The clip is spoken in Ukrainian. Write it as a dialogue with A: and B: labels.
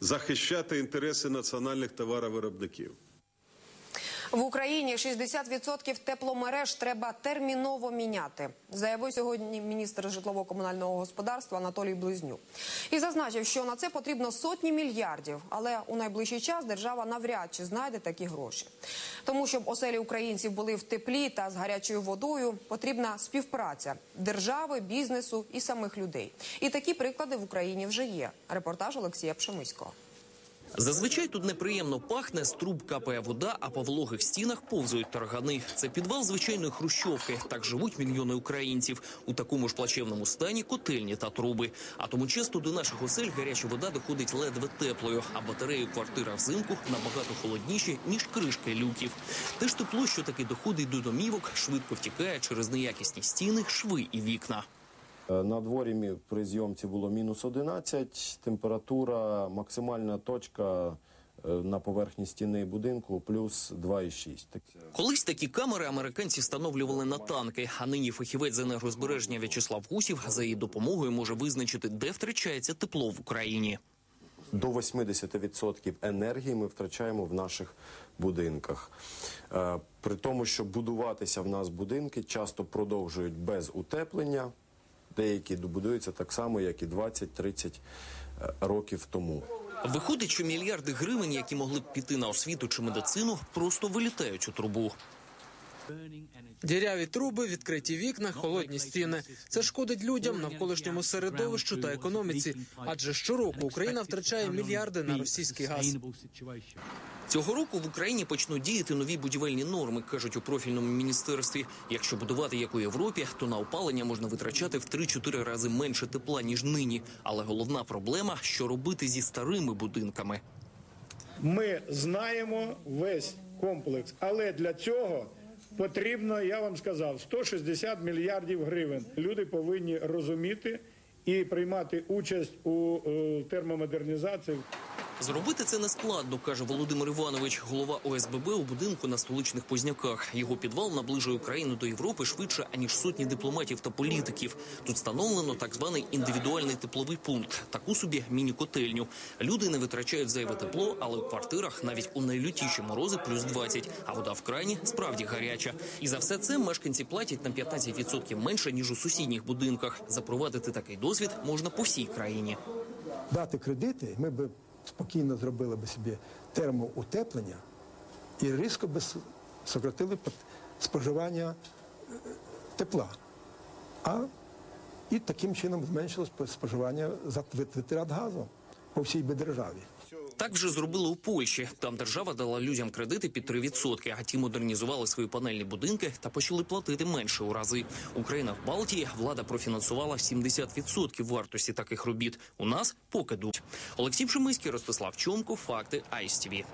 A: захищати інтереси національних товаровиробників.
B: В Україні 60% тепломереж треба терміново міняти, заявив сьогодні міністр житлово-комунального господарства Анатолій Близнюк. І зазначив, що на це потрібно сотні мільярдів, але у найближчий час держава навряд чи знайде такі гроші. Тому щоб оселі українців були в теплі та з гарячою водою, потрібна співпраця держави, бізнесу і самих людей. І такі приклади в Україні вже є. Репортаж Олексія Пшемиського.
C: Зазвичай тут неприємно пахне, з труб капає вода, а по вологих стінах повзають таргани. Це підвал звичайної хрущовки. Так живуть мільйони українців. У такому ж плачевному стані котельні та труби. А тому часто до наших осель гаряча вода доходить ледве теплою, а батареї у квартирах взимку набагато холодніші, ніж кришки люків. Те ж тепло, що таки доходить до домівок, швидко втікає через неякісні стіни, шви і вікна.
D: Е, На дворі при зйомці було мінус 11, температура, максимальна точка е, на поверхні стіни будинку плюс 2,6. Так,
C: Колись такі камери американці встановлювали на танки, а нині фахівець з енергозбереження В'ячеслав Гусів за її допомогою може визначити, де втрачається тепло в Україні.
D: До 80% енергії ми втрачаємо в наших будинках. Е, При тому, що будуватися в нас будинки часто продовжують без утеплення. Деякі добудуються так само, як і 20-30 е, років тому.
C: Виходить, що мільярди гривень, які могли б піти на освіту чи медицину, просто вилітають у трубу.
E: Діряві труби, відкриті вікна, холодні стіни. Це шкодить людям, навколишньому середовищу та економіці. Адже щороку Україна втрачає мільярди на російський газ.
C: Цього року в Україні почнуть діяти нові будівельні норми, кажуть у профільному міністерстві. Якщо будувати як у Європі, то на опалення можна витрачати в 3-4 рази менше тепла ніж нині. Але головна проблема, що робити зі старими будинками.
F: Ми знаємо весь комплекс, але для цього потрібно, я вам сказав, 160 мільярдів гривень. Люди повинні розуміти і приймати участь у е, термомодернізації.
C: Зробити це не складно, каже Володимир Іванович, голова ОСББ у будинку на столичних Позняках. Його підвал наближує Україну до Європи швидше аніж сотні дипломатів та політиків. Тут встановлено так званий індивідуальний тепловий пункт, таку собі міні-котельню. Люди не витрачають зайве тепло, але у квартирах навіть у найлютіші морози плюс 20, а вода в крані справді гаряча. І за все це мешканці платять на 15% менше ніж у сусідніх будинках. Запровадити такий досвід можна по всій країні.
G: дати кредити, ми б спокійно зробили б собі термоутеплення і різко б сократили споживання е, тепла. А і таким чином зменшилось споживання витрат газу по всій би державі.
C: Так вже зробили у Польщі. Там держава дала людям кредити під 3%, а ті модернізували свої панельні будинки та почали платити менше у рази. У країнах Балтії влада профінансувала 70% вартості таких робіт. У нас поки дуть. Олексій Пшемиський, Ростислав Чомко, факти ISTV.